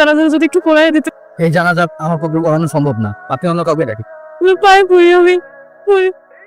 জানাজা যদি একটু পড়াই দিতে। এই জানাজা আমার পক্ষে করানো সম্ভব না। আপনি অন্য কাউকে রাখি পায়ে পড়ি আমি।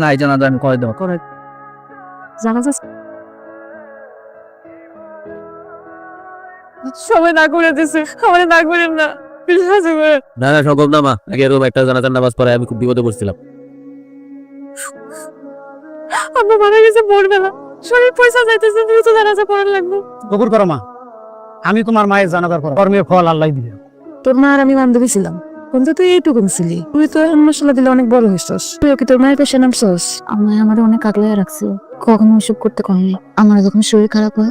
না এই জানাজা আমি করে দেবো। করে জানাজা সবাই না করে দিছে। আমার না করেন না। না না সম্ভব না মা আগে এরকম একটা জানাজার নামাজ পড়ায় আমি খুব বিপদে পড়ছিলাম। আমরা মারা গেছে পড়বে না শরীর পয়সা যাইতেছে তুমি তো জানাজা পড়ার লাগবে। কবুর করো মা। আমি তোমার মায়ের জানাজার পর কর্মের ফল আল্লাহ দিবে। তোর মা আর আমি বান্ধবী ছিলাম। কিন্তু তুই এইটুকুন ছিলি। তুই তো মশলা দিলে অনেক বড় হইছস। তুই কি তোর মায়ের পেশে নামছস? আমার আমার অনেক আগলে রাখছে। কখনো ওইসব করতে করেনি আমার যখন শরীর খারাপ হয়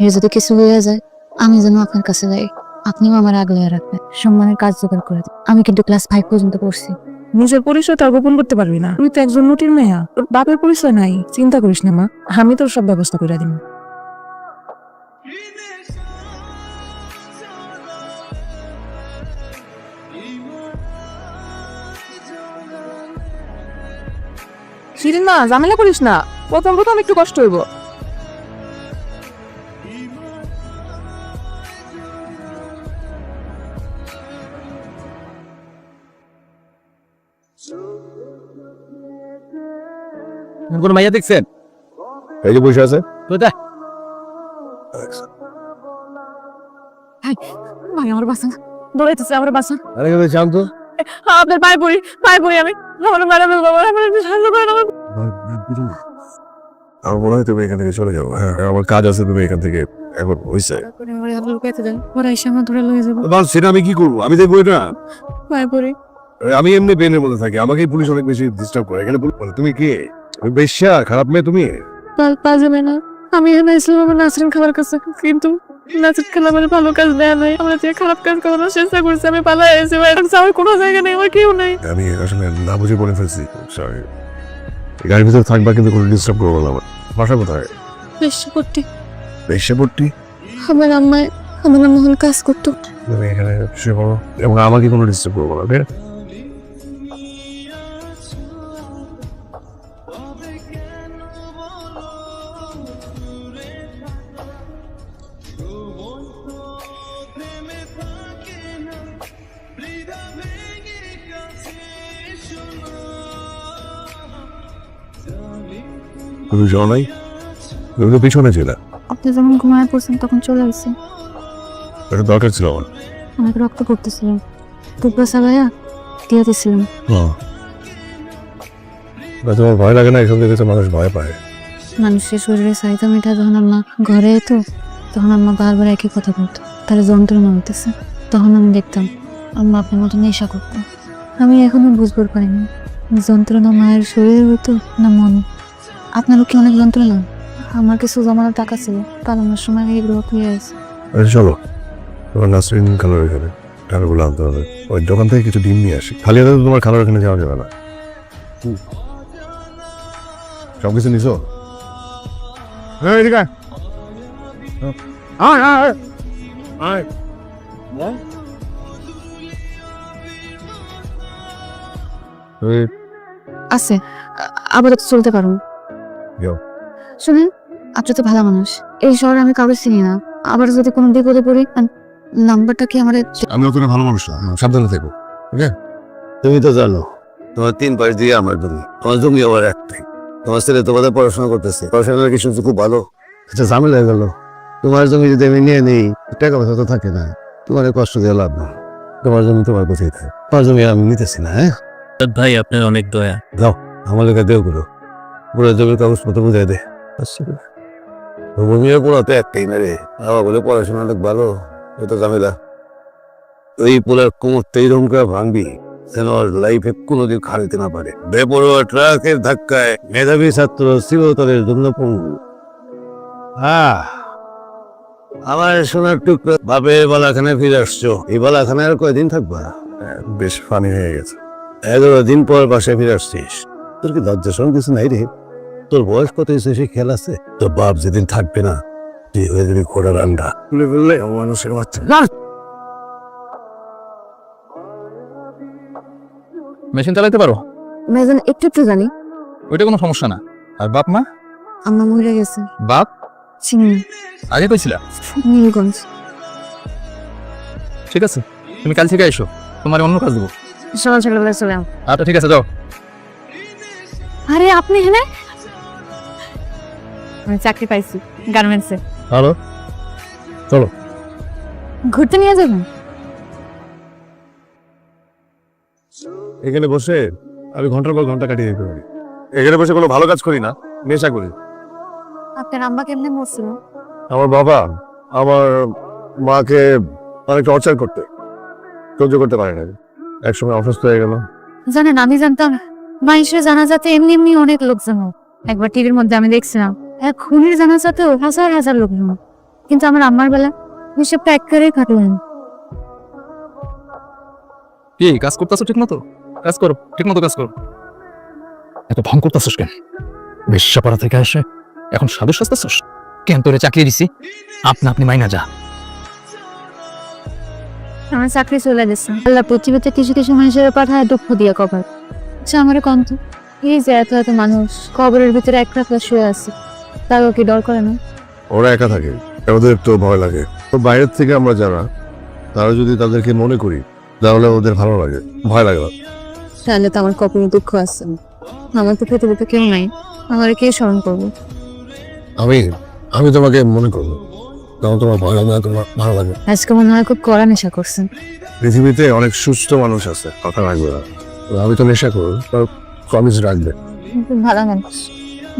এর যদি কিছু হয়ে যায় আমি যেন আপনার কাছে যাই। আপনিও আমার আগলে রাখবেন। সম্মানের কাজ জোগাড় করে আমি কিন্তু ক্লাস ফাইভ পর্যন্ত পড়ছি। নিজের পরিচয় তো আর গোপন করতে পারবি না। তুই তো একজন নটির মেয়া। তোর বাপের পরিচয় নাই। চিন্তা করিস না মা। আমি তোর সব ব্যবস্থা করে দিব শিরিন না ঝামেলা করিস না। প্রথম প্রথম একটু কষ্ট হইব। কোন মাইয়া দেখছেন? এই যে বসে আছে। কোথায়? ভাই আমার বাসা দৌড়াইতেছে আমার বাসা। আরে কেন শান্ত আপনার পায়ে পড়ি পায়ে পড়ি আমি। আমার ম্যাডাম বাবা আমার সাহায্য করেন আমার আমার মনে হয় তুমি এখান থেকে চলে যাব হ্যাঁ আমার কাজ আছে তুমি এখান থেকে এখন হয়েছে ওরা এসে আমার ধরে লয়ে যাব। বাস সেটা আমি কি করব? আমি দেখব এটা? পায়ে পড়ি আমি এমনি বেনের মধ্যে থাকি আমাকে পুলিশ অনেক বেশি ডিস্টার্ব করে। এখানে তুমি কে? তুমি বেশ্যা খারাপ মেয়ে তুমি? পা- পা যাবে না। আমি এখানে আসলাম আমার নাসরিন খাবার কাছে কিন্তু নাসরিন খালা আমার ভালো কাজ দেয়া নাই। আমরা যে খারাপ কাজ করানোর চেষ্টা করছি আমি পালাই এসে আমার কোনো জায়গা নেই আমার কেউ নেই। আমি আসলে না বুঝে বলে ফেলছি। সরি গাড়ির ভিতরে থাকবা কিন্তু কোনো ডিস্টার্ব করব না আমার। বাসা কোথায়? বেশ করতে বেশ্যাপট্টি? আমার আম্মায় আমার আম্মা হল কাজ করতো। তুমি এখানে শুয়ে পড়ো। এবং আমাকে কোনো ডিস্টার্ব করব না তুমি যাও নাই তুমি তো পিছনে ছিলে আপনি যখন ঘুমায় পড়ছেন তখন চলে আসছে এটা দরকার ছিল আমার। অনেক রক্ত পড়তেছিলাম টুকরা চালাইয়া দিয়ে দিছিলাম। হ্যাঁ তোমার ভয় লাগে না? এসব দেখে মানুষ ভয় পায়। মানুষের শরীরে চাহিদা মেটা যখন আম্মা ঘরে এতো তখন আম্মা বারবার একই কথা বলতো। তারা যন্ত্রণা হইতেছে। তখন আমি দেখতাম আম্মা আপনার মতো নেশা করতো। আমি এখনও বুঝবার পারিনি যন্ত্রণা মায়ের শরীরে হইতো না মন। আপনারও কি অনেক যন্ত্রণা? আমার কিছু জমানো টাকা ছিল পালানোর সময় এগুলো তুই আছে আচ্ছা চলো তোমার নাসরিন খালার এখানে টাকাগুলো আনতে হবে। ওই দোকান থেকে কিছু ডিম নিয়ে আসি। খালি হাতে তো তোমার খালার এখানে যাওয়া যাবে না। সব কিছু নিছো? হ্যাঁ এদিকে আয়। আয় আয় আয়। আয়। এই, আছে আপাতত চলতে যাও। শুনেন আপনি তো ভালো মানুষ। এই শহরে আমি কাউকে চিনি না। আবার যদি কোনো বিপদে পড়ি নাম্বারটা কি আমার আমি অতটা ভালো মানুষ না। সাবধানে থেকো তুমি তো জানো তোমার তিন পাশ দিয়ে আমার জমি তোমার জমি আবার একটাই। তোমার ছেলে তোমাদের পড়াশোনা করতেছে। পড়াশোনার কিছু খুব ভালো এটা ঝামেলা হয়ে গেল। তোমার জমি যদি আমি নিয়ে নেই টাকা পয়সা তো থাকে না। তোমার কষ্ট দিয়ে লাভ না তোমার জমি তোমার কোথায় থাকে? তোমার জমি আমি নিতেছি না হ্যাঁ? ভাই আপনার অনেক দয়া। দাও আমার লেখা দেও গুলো। পুরো জমির কাগজপত্র বুঝাই দে। জমির পড়াতে একটাই না রে। বাবা বলে পড়াশোনা অনেক ভালো এটা ঝামেলা। ওই পোলার কোমরটা এইরকম করে ভাঙবি যেন লাইফে কোনোদিন খাড়িতে না পারে। বেপরোয়া ট্রাকের ধাক্কায় মেধাবী ছাত্র চিরতরের জন্য পঙ্গু। আহ আমার সোনার টুকরো বাপের বালাখানে ফিরে আসছো। এই বালাখানে আর কয়দিন থাকবা? বেশ ফানি হয়ে গেছে। এগারো দিন পর বাসায় ফিরে আসছিস। তোর কি লজ্জা শরম কিছু নাই রে? তোর বয়স কত হয়েছে সে খেয়াল আছে? তোর বাপ যেদিন থাকবে না তুই হয়ে যাবি ঘোড়ার আন্ডা। খুলে ফেললে মানুষের বাচ্চা। মেশিন চালাতে পারো? মেজন একটু একটু জানি। ওইটা কোনো সমস্যা না। আর বাপ মা? আম্মা মরে গেছে। বাপ? চিনি। আগে কইছিলা? নীলগঞ্জ। ঠিক আছে তুমি কাল থেকে এসো তোমার অন্য কাজ দেবো। সকাল সকালবেলা চলে আচ্ছা ঠিক আছে যাও। আরে আপনি এখানে? আমি চাকরি পাইছি গার্মেন্টসে হ্যালো? ঘুরতে নিয়ে যাবেন এখানে বসে আমি ঘণ্টার পর ঘণ্টা কাটিয়ে দিতে পারি। এখানে বসে কোনো ভালো কাজ করি না নেশা করি। আপনার আম্মা কেমনে মরছিল আমার বাবা আমার মাকে অনেক টর্চার করতে সহ্য করতে পারে না একসময় অসুস্থ হয়ে গেল। জানেন আমি জানতাম মাইশের জানাজাতে এমনি এমনি অনেক লোকজন একবার টিভির মধ্যে আমি দেখছিলাম এক খুনির জানাজাতেও হাজার হাজার হয়। কিন্তু আমার আম্মার বেলা হিসেবটা একেবারেই খাটলেন কি কাজ করতেছো ঠিক মতো কাজ করো ঠিক মতো কাজ করো। এত ভং করতেছস কেন? বেশ্যাপাড়া থেকে এখন সাধু সাজতেছস? কেন তোরে চাকরি দিছি? আপনা আপনি মাইনা যা। আমার চাকরি চলে গেছে। আল্লাহ পৃথিবীতে কিছু কিছু মানুষের পাঠায় দুঃখ দিয়ে কবর। আচ্ছা আমার কন্ত এই যে এত এত মানুষ কবরের ভিতরে এক রাখলা শুয়ে আছে। তাও কি ডর করে না। ওরা একা থাকে ওদের একটু ভয় লাগে। তো বাইরের থেকে আমরা যারা তারা যদি তাদেরকে মনে করি তাহলে ওদের ভালো লাগে ভয় লাগে না। তাহলে তো আমার কখনো দুঃখ আছে। আমার তো পৃথিবীতে কেউ নাই। আমার কে স্মরণ করব? আমি আমি তোমাকে মনে করব। তখন তোমার ভয় লাগে না তোমার ভালো লাগে। আজকে মনে হয় খুব কড়া নেশা করছেন। পৃথিবীতে অনেক সুস্থ মানুষ আছে কথা রাখবে না। তো আমি তো নেশা করব প্রমিস রাখবে। ভালো মানুষ।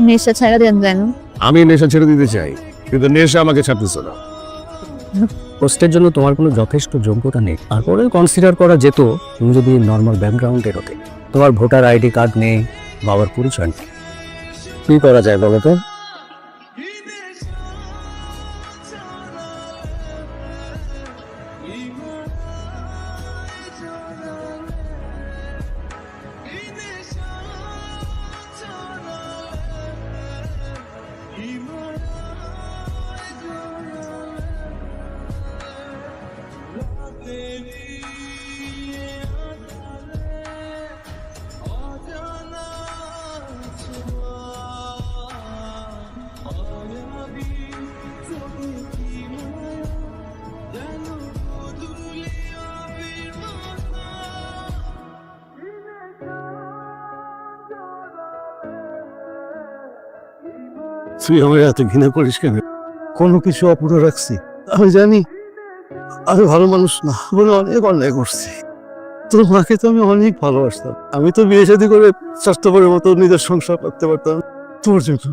নেশা ছাড়া দেন যায় না। আমি নেশা ছেড়ে দিতে চাই কিন্তু নেশা আমাকে ছাড়তেছে না। পোস্টের জন্য তোমার কোনো যথেষ্ট যোগ্যতা নেই। তারপরে কনসিডার করা যেত তুমি যদি নর্মাল ব্যাকগ্রাউন্ডের হতে। তোমার ভোটার আইডি কার্ড নেই বাবার পরিচয় নেই। কি করা যায় বলো তো? তুই আমার এত ঘৃণা করিস কেন? কোনো কিছু অপুরো রাখছি। আমি জানি আমি ভালো মানুষ না বলে অনেক অন্যায় করছি। তোর মাকে তো আমি অনেক ভালোবাসতাম। আমি তো বিয়ে শাদী করে স্বাস্থ্যপরের মতো নিজের সংসার করতে পারতাম। তোর জন্য।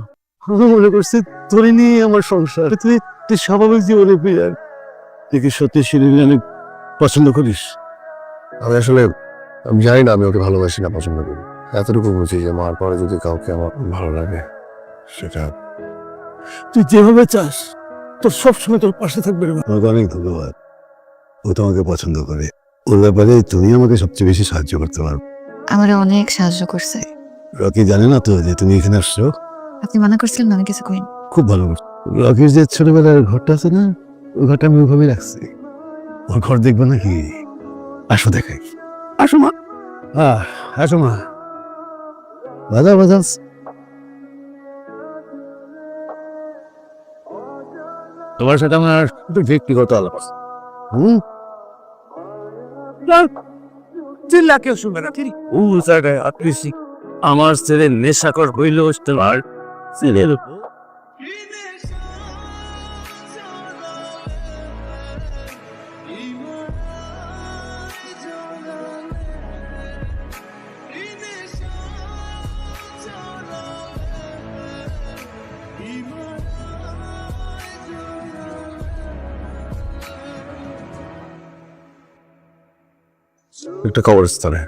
আমি মনে করছি তোরে নিয়ে আমার সংসার। তুই তুই স্বাভাবিক জীবনে ফিরে আয়। তুই কি সত্যি শিরিনে অনেক পছন্দ করিস? আমি আসলে আমি জানি না আমি ওকে ভালোবাসি না পছন্দ করি। এতটুকু বুঝি যে মার পরে যদি কাউকে আমার ভালো লাগে সেটা তুই যেভাবে চাস তোর সবসময় তোর পাশে থাকবে তোমাকে অনেক ধন্যবাদ। ও তোমাকে পছন্দ করে। ওর ব্যাপারে তুমি আমাকে সবচেয়ে বেশি সাহায্য করতে পারো। আমার অনেক সাহায্য করছে। রকি জানে না তো যে তুমি এখানে আসছো? আপনি মানা করছিলেন না, আমি কিছু করিনি। খুব ভালো করছ। রকির যে ছোটবেলার ঘরটা আছে না ওই ঘরটা আমি ওইভাবে রাখছি। ওর ঘর দেখবে নাকি? আসো দেখাই। আসো মা। আহ, আসো মা। বাজা বাজাস তোমার সাথে আমার একটু ব্যক্তিগত আলাপ আছে। হুম? চিল্লা কেউ শুনবে না ও জায়গায় আপনি আমার ছেলে নেশাকর হইল তোমার ছেলের একটা কবরস্থানে।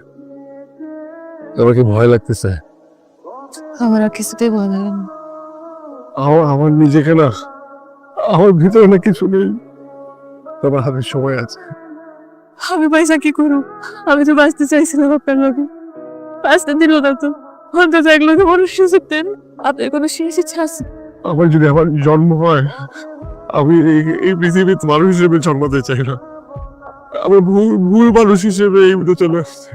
তোমার কি ভয় লাগতেছে? আমার আর কিছুতেই ভয় লাগে না। আমার আমার নিজেকে না আমার ভিতরে না কিছু নেই। তোমার হাতে সময় আছে। আমি পয়সা কি করব? আমি তো বাঁচতে চাইছিলাম আপনার লোকে বাঁচতে দিল না তো। অন্তত এক লোকে মানুষ সুযোগ দেন। আপনার কোনো শেষ ইচ্ছা আছে? আমার যদি আমার জন্ম হয় আমি এই- এই পৃথিবীতে মানুষ হিসেবে জন্মাতে চাই না। আমি ভুল ভুল মানুষ হিসেবে এই ভিতরে চলে আসছে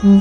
হুম।